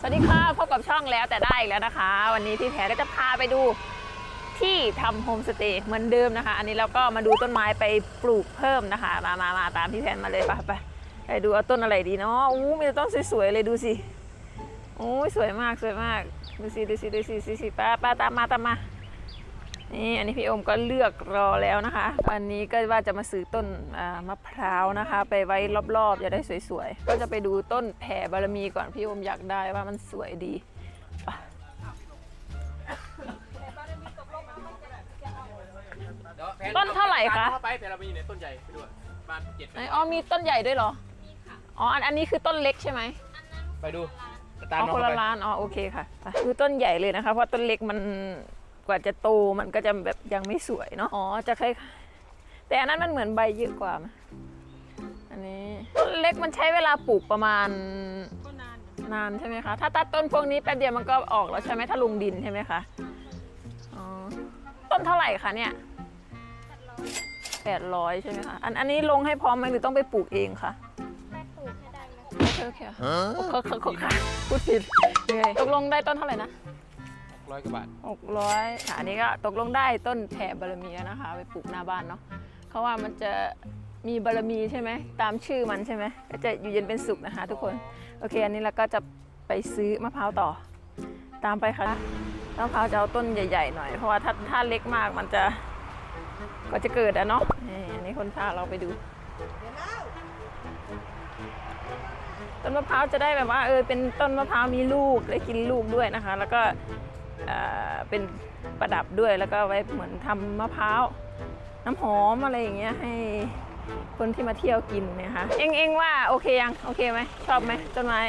สวัสดีค่ะพบกับช่องแล้วแต่ได้อีกแล้วนะคะ วันนี้พี่แพรก็จะพาไปดูที่ทำโฮมสเตย์เหมือนเดิมนะคะ อันนี้เราก็มาดูต้นไม้ไปปลูกเพิ่มนะคะ มามามาตามพี่แพรมาเลยไปไปไปดูเอาต้นอะไรดีเนาะอู้มีแต่ต้นสวยๆเลยดูสิโอ้ยสวยมากสวยมากดูสิดูสิดูสิสิสิป้าป้าตามมาตามมา นี่อันนี้พี่โอมก็เลือกรอแล้วนะคะ อันนี้ก็ว่าจะมาซื้อต้นอ่ามะพร้าวนะคะ ไปไว้รอบๆจะได้สวยๆ ก็จะไปดูต้นแผ่บารมีก่อนพี่โอมอยากได้ว่ามันสวยดีต้นเท่าไหร่คะเข้าไปแต่เราไปอยู่ในต้นใหญ่ไปด้วยบ้านเจ็ดไหนอ๋อมีต้นใหญ่ด้วยเหรออ๋ออันอันนี้คือต้นเล็กใช่ไหมไปดูตามอ๋อน้องคนเข้าละไปล้านอ๋อโอเคค่ะไปคือต้นใหญ่เลยนะคะเพราะต้นเล็กมัน กว่าจะโตมันก็จะแบบยังไม่สวยเนาะอ๋อจะคล้ายแต่อันนั้นมันเหมือนใบเยอะกว่าไหมอันนี้ต้นเล็กมันใช้เวลาปลูกประมาณนานใช่ไหมคะ ถ้าตัดต้นพวกนี้แป๊บเดียวมันก็ออกแล้วใช่ไหมถ้าลงดินใช่ไหมคะอ๋อต้นเท่าไหร่คะเนี่ยแปดร้อยใช่ไหมคะอันอันนี้ลงให้พร้อมไหมหรือต้องไปปลูกเองคะไปปลูกให้ได้ไหมโอเคโอเคเขาเขาเขาค่ะพูดผิดเหนื่อยตกลงได้ต้นเท่าไหร่นะ ร้อยกว่าบาทหกร้อยค่ะอันนี้ก็ตกลงได้ต้นแผ่บารมีนะคะไปปลูกหน้าบ้านเนาะเขาว่ามันจะมีบารมีใช่ไหมตามชื่อมันใช่ไหมก็จะอยู่เย็นเป็นสุขนะคะ ทุกคนโอเค อันนี้เราก็จะไปซื้อมะพร้าวต่อ ตามไปค่ะมะพร้าวจะเอาต้นใหญ่ๆหน่อยเพราะว่าถ้าถ้าเล็กมากมันจะก็จะเกิดอะเนาะนี่อันนี้คนพาเราไปดูต้นมะพร้าวจะได้แบบว่าเออเป็นต้นมะพร้าวมีลูกได้กินลูกด้วยนะคะ แล้วก็ เอ่อเป็นประดับด้วยแล้วก็ไว้เหมือนทำมะพร้าวน้ำหอมอะไรอย่างเงี้ยให้คนที่มาเที่ยวกินเนะคะเอ็งเอ็งว่าโอเคยังโอเคไหมชอบไหมต้นไม้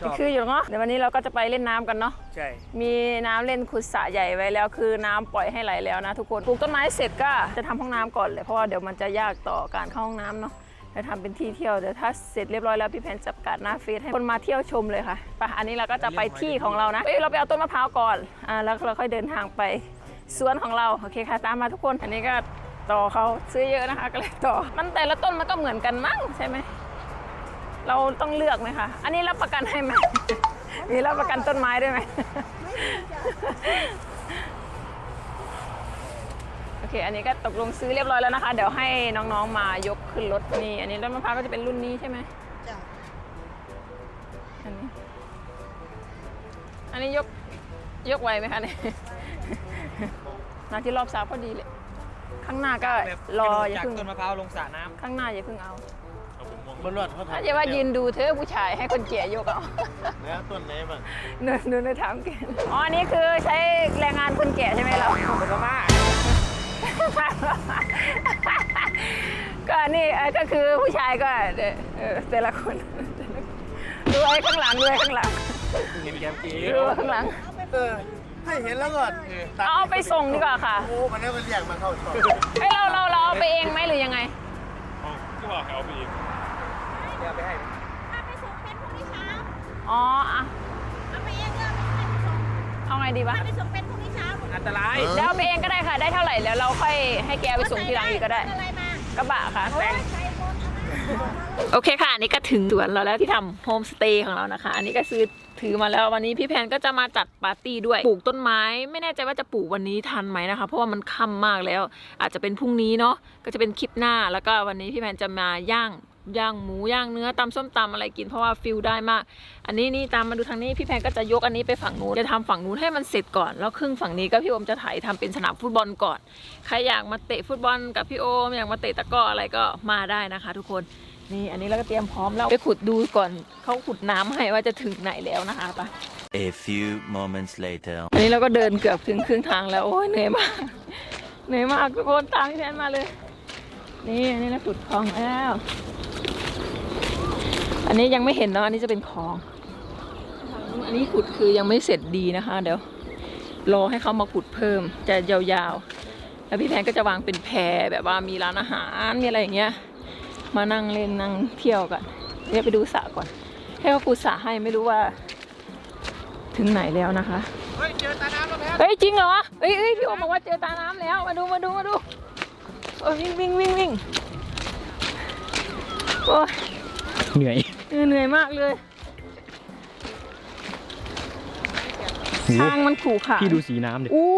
ชอบคืออยู่เนาะเดี๋ยววันนี้เราก็จะไปเล่นน้ำกันเนาะใช่ มีน้ำเล่นขุดสระใหญ่ไว้แล้ว คือน้ำปล่อยให้ไหลแล้วนะทุกคนปลูกต้นไม้เสร็จก็จะทำห้องน้ำก่อนเลยเพราะว่าเดี๋ยวมันจะยากต่อการเข้าห้องน้ำเนาะ จะทำเป็นที่เที่ยวเดี๋ยวถ้าเสร็จเรียบร้อยแล้วพี่แพนจะประกาศหน้าเฟซให้คนมาเที่ยวชมเลยค่ะไปอันนี้เราก็จะไปที่ของเรานะเอ้ยเราไปเอาต้นมะพร้าวก่อนอ่าแล้วเราค่อยเดินทางไปสวนของเราโอเคค่ะตามมาทุกคนอันนี้ก็ต่อเขาซื้อเยอะนะคะก็เลยต่อ มันแต่ละต้นมันก็เหมือนกันมั้งใช่ไหมเราต้องเลือกไหมคะอันนี้รับประกันให้ไหมมีรับประกันต้นไม้ด้วยไหม เค อันนี้ก็ตกลงซื้อเรียบร้อยแล้วนะคะ เดี๋ยวให้น้องๆมายกขึ้นรถนี่ อันนี้รถมะพร้าวก็จะเป็นรุ่นนี้ใช่ไหมจ้ะอันนี้ อันนี้ยกยกไหวไหมคะเนี่ยมาที่รอบสาวพอดีเลย ข้างหน้าก็รออย่าจากเพิ่งต้นมะพร้าวลงสระน้ข้างหน้าอย่าเพิ่งเอาำบนรถเขาถ้าจะว่ายืนดูเธอะผู้ชายให้คนแก่ยกเอาแล้วต้นไหนบ้างเนินเนินถามแกอ๋ออันนี้คือใช้แรงงานคนแก่ใช่ไหมเราเป็นพม่า ก็นี่เอ่อก็คือผู้ชายก็เอ่อเออแต่ละคนดูไอ้ข้างหลังดูไอ้ข้างหลังเห็นแกมกี้ดูข้างหลังเออให้เห็นแล้วก่อนเอาไปส่งดีกว่าค่ะโอ้มันได้มันเรียกมาเข้าช่องเอ้ยเราเราเราเอาไปเองไหมหรือยังไงก็บอกเขาไปอีกเดี๋ยวไปให้ถ้าไปส่งเป็นพรุ่งนี้เช้าอ๋ออะเอาไปเองก็ไม่ให้ไปส่งเอาไงดีวะถ้าไปส่งเป็นพรุ่งนี้เช้า อันตรายเดี๋ยวเอาไปเองก็ได้ค่ะ ได้เท่าไหร่แล้วเราค่อยให้แกไปส่งทีหลังอีกก็ได้ อะไรมากระบะค่ะ โอ้ยใส่บนเอามาโอเคค่ะ อันนี้ก็ถึงสวนเราแล้วที่ทำโฮมสเตย์ของเรานะคะ อันนี้ก็ซื้อถือมาแล้ววันนี้พี่แพนก็จะมาจัดปาร์ตี้ด้วยปลูกต้นไม้ ไม่แน่ใจว่าจะปลูกวันนี้ทันไหมนะคะ เพราะว่ามันค่ำมากแล้ว อาจจะเป็นพรุ่งนี้เนาะก็จะเป็นคลิปหน้าแล้วก็วันนี้พี่แพนจะมาย่าง ย่างหมูย่างเนื้อตำส้มตำอะไรกินเพราะว่าฟิลได้มาก อันนี้นี่ตามมาดูทางนี้พี่แพนก็จะยกอันนี้ไปฝั่งนู้นจะทำฝั่งนู้นให้มันเสร็จก่อนแล้วครึ่งฝั่งนี้ก็พี่โอมจะถ่ายทำเป็นสนามฟุตบอลก่อนใครอยากมาเตะฟุตบอลกับพี่โอมอยากมาเตะตะกร้ออะไรก็มาได้นะคะ ทุกคนนี่อันนี้เราก็เตรียมพร้อมแล้วไปขุดดูก่อนเขาขุดน้ำให้ว่าจะถึงไหนแล้วนะคะไป A few moments later. อันนี้เราก็เดินเกือบถึงครึ่งทางแล้วโอ้ยเหนื่อยมากเหนื่อยมากทุกคนตามพี่แทนมาเลย นี่อันนี้เราขุดคลองแล้ว อันนี้ยังไม่เห็นเนาะอันนี้จะเป็นคลอง อันนี้ขุดคือยังไม่เสร็จดีนะคะ เดี๋ยวรอให้เขามาขุดเพิ่มจะยาวๆ แล้วพี่แพนก็จะวางเป็นแพรแบบว่ามีร้านอาหารมีอะไรอย่างเงี้ย มานั่งเล่นนั่งเที่ยวกันเดี๋ยวไปดูสระก่อน ให้เขาขุดสระให้ไม่รู้ว่า ถึงไหนแล้วนะคะเฮ้ยเจอตาน้ำแล้วแพทเฮ้ยจริงเหรอเฮ้ยเฮ้ยพี่โอมบอกว่าเจอตาน้ำแล้วมาดูมาดูมาดูโอ้ยวิ่งวิ่งวิ่งวิ่งโอ้ยเหนื่อย เออเหนื่อยมากเลยโอ้โหทางมันขรุขระพี่ดูสีน้ำดิอู้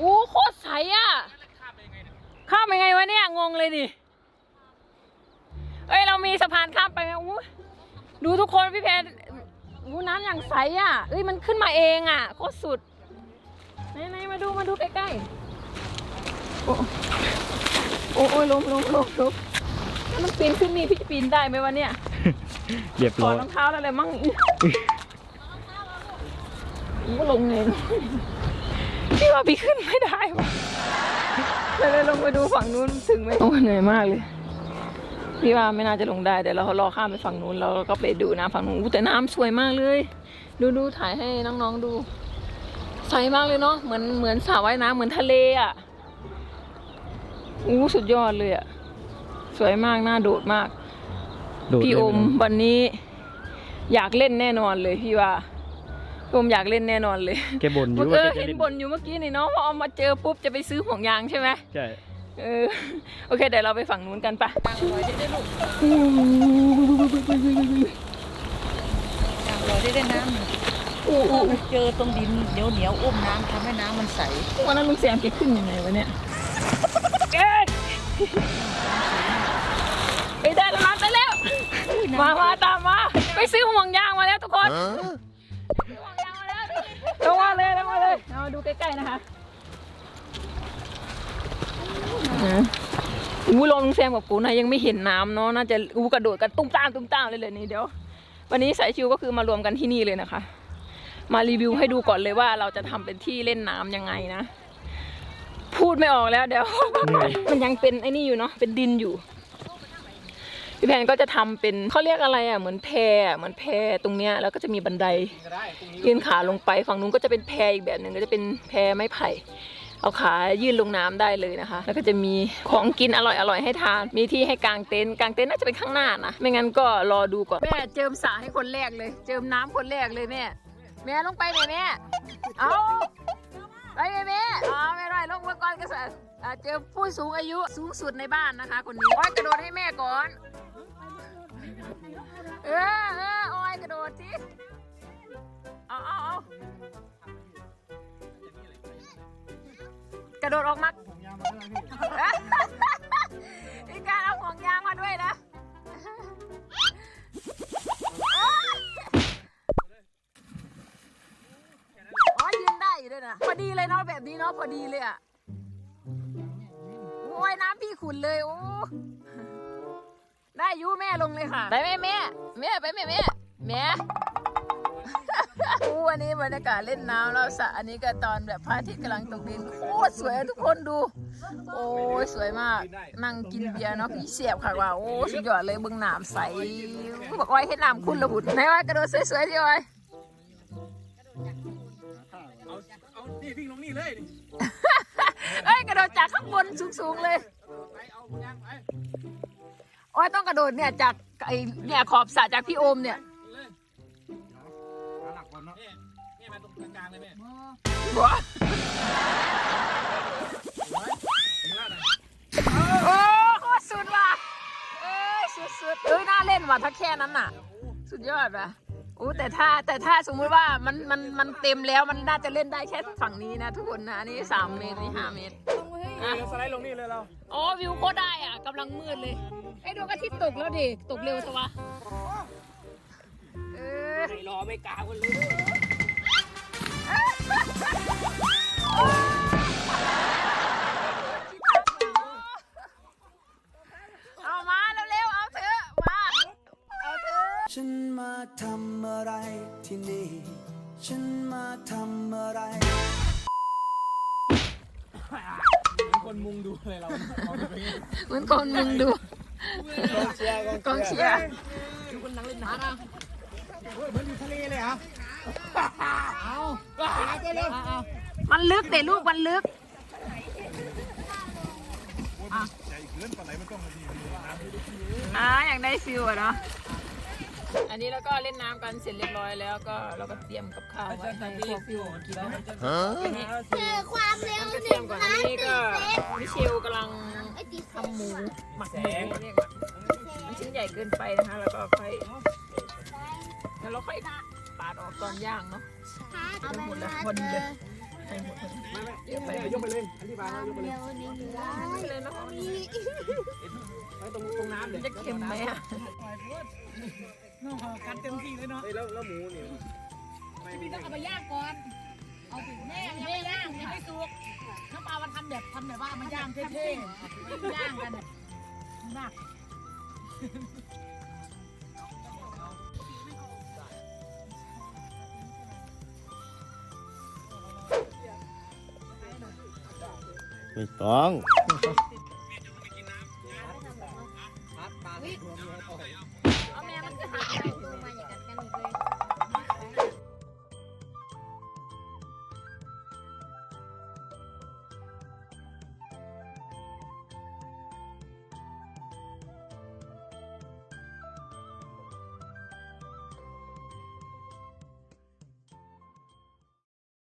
อู้โคตรใสอะข้ามยังไงวะเนี่ย งงเลยดิเอ้ย เรามีสะพานข้ามไปไหมอู้ดูทุกคนพี่เพนอู้น้ำอย่างใสอะเอ้ย มันขึ้นมาเองอะ โคตรสุด ไหนๆมาดู มาดูใกล้ๆ โอ้โอ้โอ้ยลมลมลมลม ถ้ามันปีนขึ้นนี่พี่จะปีนได้ไหมวะเนี่ยเรียบขอร้อยรองเท้าอะไรมั่งก็ลงเองพี่ว่าพี่ขึ้นไม่ได้วะเลยเลยลงไปดูฝั่งนู้นถึงไหมโอ้เหนื่อยมากเลย พี่ว่าไม่น่าจะลงได้เดี๋ยวเรารอข้ามไปฝั่งนู้นแล้วก็ไปดูน้ำฝั่งนู้นอู้แต่น้ำสวยมากเลย ดูดูถ่ายให้น้องๆดู ใสมากเลยเนาะเหมือนเหมือนสระว่ายน้ำเหมือนทะเลอะอู้สุดยอดเลยอะ สวยมากน่าโดดมากโดดพี่เลยอมนะวันนี้ อยากเล่นแน่นอนเลยพี่ว่าพี่อมอยากเล่นแน่นอนเลยแกบ่นอยู่เอว่าอแกจะเห็นเล่นบนอยู่เมื่อกี้นี่เนาะพอเอามาเจอปุ๊บจะไปซื้อห่วงยางใช่ไหมใช่เออโอเคเดี๋ยวเราไปฝั่งนู้นกันปะเราได้เล่นน้ำหนึ่งอู้อู้มันเจอตรงดินเหนียวเหนียวๆอุ้มน้ำทำให้น้ำมันใสวันนั้นลุงแซมแกขึ้นยังไงวะเนี่ยเอ้ยไปได้แล้วนะได้แล้ว มามาตามมา ไปซื้อห่วงยางมาแล้วทุกคนซื้อห่วงยางมาแล้วลงมาเลยลงมาเลยเอามาดูใกล้ๆนะคะนะอู้ลงลุงแซมกับปูนะยังไม่เห็นน้ำเนาะน่าจะอู้กระโดดกันตุ้มตามตุ้มตามเลยเลยนี่เดี๋ยว วันนี้สายชิวก็คือมารวมกันที่นี่เลยนะคะ มารีวิวให้ดูก่อนเลยว่าเราจะทำเป็นที่เล่นน้ำยังไงนะ พูดไม่ออกแล้วเดี๋ยวเหนื่อยมันยังเป็นไอ้นี่อยู่เนาะเป็นดินอยู่ พี่แพนก็จะทำเป็นเขาเรียกอะไรอะเหมือนแพอะเหมือนแพตรงเนี้ยแล้วก็จะมีบันไดยื่นขาลงไปฝั่งนู้นก็จะเป็นแพอีกแบบหนึ่งก็จะเป็นแพไม้ไผ่เอาขายื่นลงน้ำได้เลยนะคะ แล้วก็จะมีของกินอร่อยอร่อยให้ทาน มีที่ให้กางเต็นท์กางเต็นท์น่าจะเป็นข้างหน้านะ ไม่งั้นก็รอดูก่อน แม่เจิมสระให้คนแรกเลย เจิมน้ำคนแรกเลยแม่ แม่ลงไปหน่อยแม่ เอาไปเลยแม่เอไม่ได้ลงมาก่อนก็สะอ่าเจอผู้สูงอายุสูงสุดในบ้านนะคะ คนนี้โอ้ยกระโดดให้แม่ก่อน เออเออโอ้ยกระโดดสิเอาเอาเอากระโดดออกมามีการเอาห่วงยางมาด้วยนะอ๋อยืนได้อยู่ด้วยนะพอดีเลยเนาะแบบนี้เนาะพอดีเลยอะโอ้ยน้ำพี่ขุนเลยโอ้ ได้อยูแม่ลงเลยค่ะ ไปแม่แม่แม่ไปแม่แม่แม่อู้วันนี้บรรยากาศเล่นน้ำแล้วสระอันนี้ก็ตอนแบบพระอาทิตย์กำลังตกดินโคตรสวยทุกคนดู โอ้ยสวยมากนั่งกินเบียร์เนาะพี่เสียบค่ะว่าโอ้สุดยอดเลยเบึงน้ำใสบอกว่าให้น้ำคุณละบุญไหนว่ากระโดดสวยๆที่อ้อยเอาเอานี่วิ่งลงนี่เลยเอ้ยกระโดดจากข้างบนสูงๆเลยไปเอายางไป โอ้ยต้องกระโดดเนี่ยจากไอเนี่ยขอบสระจากพี่โอมเนี่ยเลยเอาหลักก่อนเนาะนี่นี่มาตรงกลางๆเลยแม่ว้าโอ้โคตรสุดว่ะเอ้ยสุดๆเอ้ยน่าเล่นว่ะถ้าแค่นั้นน่ะ สุดยอดว่ะโอ้แต่ถ้าแต่ถ้าสมมุติว่ามันมันมันเต็มแล้วมันน่าจะเล่นได้แค่ฝั่งนี้นะทุกคนนะอันนี่สามเมตรนี่ห้าเมตรอะสไลด์ลงนี่เลยเราอ๋อวิวโคตรได้อะกำลังมืดเลย ไอ้ดวงอาทิตย์ตกแล้วดิ ตกเร็วซะวะเออรอไม่กล้าคนรู้เอามาเร็วๆเอาเถอะมา เอาเถอะฉันมาทำอะไรที่นี่ ฉันมาทำอะไร คนมุงดูเลยเราเอาไปเหมือนคนมึงดู กองเชียร์กองเชียร์เหมือนอยู่ทะเลเลยเหรอเอามันลึกเด็ลูกมันลึกใหญ่เกินปลาไหลมันต้องดีน้ำอ่าอยากได้ฟิลอะเนาะอันนี้แล้วก็เล่นน้ำกันเสร็จเรียบร้อยแล้วก็เราก็เตรียมกับข้าวไว้ให้พวกฟิวกินนะคือความเร็วก็หเตรีนึ่ยมงก่อนล้าอันนนี้ก็มิเชลกำลัง ไอ้ติดทำหมูหมักหมูเรียกว่ามันชิ้นใหญ่เกินไปนะคะแล้วก็ค่อยแล้วเราค่อยปาดออกตอนย่างเนาะเอาไปหมดแล้วหาพอดีเจเลยอให้หมดเลยไม่ไม่เยอะไปยกไปเลยอธิบายแล้วยกไปเลยเดี๋ยวนี้อยู่ได้ไปเลยเนาะมีไว้ตรงตรงน้ำเลยจะเค็มไหมอะน้องเขากันเต็มที่เลยเนาะเฮ้ยแล้วแล้วหมูเนี่ยไม่พี่ต้องเอาไปย่างก่อน เอาถึงแม่ยังไม่ย่างยังไม่สุก น้ำปลามันทำแบบทำแบบว่ามันย่างเท่ๆย่างกันเนี่ยมากไม่ต้อง